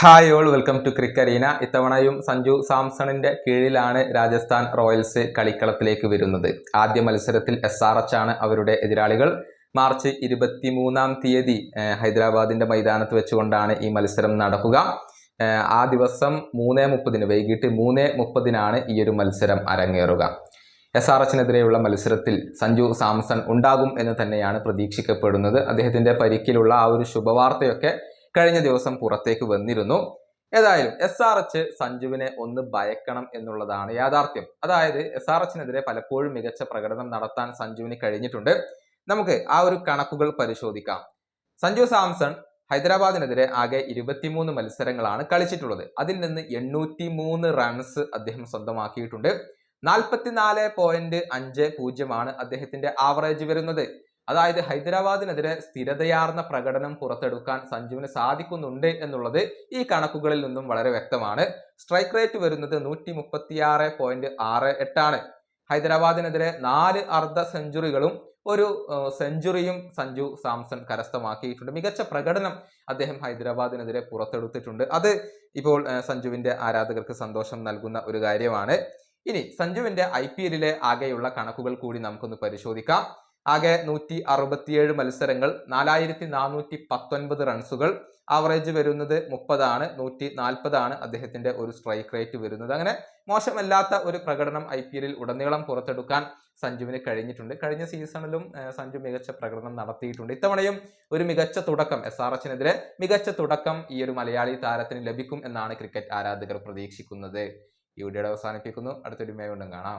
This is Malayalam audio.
ഹായ് ഓൾ വെൽക്കം ടു ക്രിക്കറീന ഇത്തവണയും സഞ്ജു സാംസണിന്റെ കീഴിലാണ് രാജസ്ഥാൻ റോയൽസ് കളിക്കളത്തിലേക്ക് വരുന്നത്. ആദ്യ മത്സരത്തിൽ എസ് ആർ എച്ച് ആണ് അവരുടെ എതിരാളികൾ. മാർച്ച് ഇരുപത്തിമൂന്നാം തീയതി ഹൈദരാബാദിന്റെ മൈതാനത്ത് വെച്ചുകൊണ്ടാണ് ഈ മത്സരം നടക്കുക. ആ ദിവസം മൂന്ന് മുപ്പതിന് വൈകിട്ട് മൂന്ന് മുപ്പതിനാണ് ഈ ഒരു മത്സരം അരങ്ങേറുക. എസ് ആർ എച്ചിനെതിരെയുള്ള മത്സരത്തിൽ സഞ്ജു സാംസൺ ഉണ്ടാകും എന്ന് തന്നെയാണ് പ്രതീക്ഷിക്കപ്പെടുന്നത്. അദ്ദേഹത്തിന്റെ പരിക്കിലുള്ള ആ ഒരു ശുഭവാർത്തയൊക്കെ കഴിഞ്ഞ ദിവസം പുറത്തേക്ക് വന്നിരുന്നു. ഏതായാലും എസ് ആർ എച്ച് സഞ്ജുവിനെ ഒന്ന് ഭയക്കണം എന്നുള്ളതാണ് യാഥാർത്ഥ്യം. അതായത് എസ് ആർ എച്ചിനെതിരെ പലപ്പോഴും മികച്ച പ്രകടനം നടത്താൻ സഞ്ജുവിന് കഴിഞ്ഞിട്ടുണ്ട്. നമുക്ക് ആ ഒരു കണക്കുകൾ പരിശോധിക്കാം. സഞ്ജു സാംസൺ ഹൈദരാബാദിനെതിരെ ആകെ ഇരുപത്തിമൂന്ന് മത്സരങ്ങളാണ് കളിച്ചിട്ടുള്ളത്. അതിൽ നിന്ന് എണ്ണൂറ്റി മൂന്ന് റൺസ് അദ്ദേഹം സ്വന്തമാക്കിയിട്ടുണ്ട്. നാൽപ്പത്തിനാല് പോയിന്റ് അഞ്ച് പൂജ്യമാണ് അദ്ദേഹത്തിന്റെ ആവറേജ് വരുന്നത്. അതായത് ഹൈദരാബാദിനെതിരെ സ്ഥിരതയാർന്ന പ്രകടനം പുറത്തെടുക്കാൻ സഞ്ജുവിന് സാധിക്കുന്നുണ്ട് എന്നുള്ളത് ഈ കണക്കുകളിൽ നിന്നും വളരെ വ്യക്തമാണ്. സ്ട്രൈക്ക് റേറ്റ് വരുന്നത് നൂറ്റി മുപ്പത്തിയാറ് പോയിന്റ് ആറ് എട്ടാണ്. ഹൈദരാബാദിനെതിരെ നാല് അർദ്ധ സെഞ്ചുറികളും ഒരു സെഞ്ചുറിയും സഞ്ജു സാംസൺ കരസ്ഥമാക്കിയിട്ടുണ്ട്. മികച്ച പ്രകടനം അദ്ദേഹം ഹൈദരാബാദിനെതിരെ പുറത്തെടുത്തിട്ടുണ്ട്. അത് ഇപ്പോൾ സഞ്ജുവിന്റെ ആരാധകർക്ക് സന്തോഷം നൽകുന്ന ഒരു കാര്യമാണ്. ഇനി സഞ്ജുവിന്റെ ഐ പി എല്ലിലെ ആകെയുള്ള കണക്കുകൾ കൂടി നമുക്കൊന്ന് പരിശോധിക്കാം. ആകെ നൂറ്റി അറുപത്തിയേഴ് മത്സരങ്ങൾ നാലായിരത്തി നാനൂറ്റി പത്തൊൻപത് റൺസുകൾ. ആവറേജ് വരുന്നത് മുപ്പതാണ് നൂറ്റി നാൽപ്പതാണ് അദ്ദേഹത്തിന്റെ ഒരു സ്ട്രൈക്ക് റേറ്റ് വരുന്നത്. അങ്ങനെ മോശമല്ലാത്ത ഒരു പ്രകടനം ഐ പി എല്ലിൽ ഉടനീളം പുറത്തെടുക്കാൻ സഞ്ജുവിന് കഴിഞ്ഞിട്ടുണ്ട്. കഴിഞ്ഞ സീസണിലും സഞ്ജു മികച്ച പ്രകടനം നടത്തിയിട്ടുണ്ട്. ഇത്തവണയും ഒരു മികച്ച തുടക്കം എസ് ആർ എച്ചിനെതിരെ. മികച്ച തുടക്കം ഈ ഒരു മലയാളി താരത്തിന് ലഭിക്കും എന്നാണ് ക്രിക്കറ്റ് ആരാധകർ പ്രതീക്ഷിക്കുന്നത്. ഈ വീഡിയോയുടെ അവസാനിപ്പിക്കുന്നു. അടുത്തൊരു മേ കാണാം.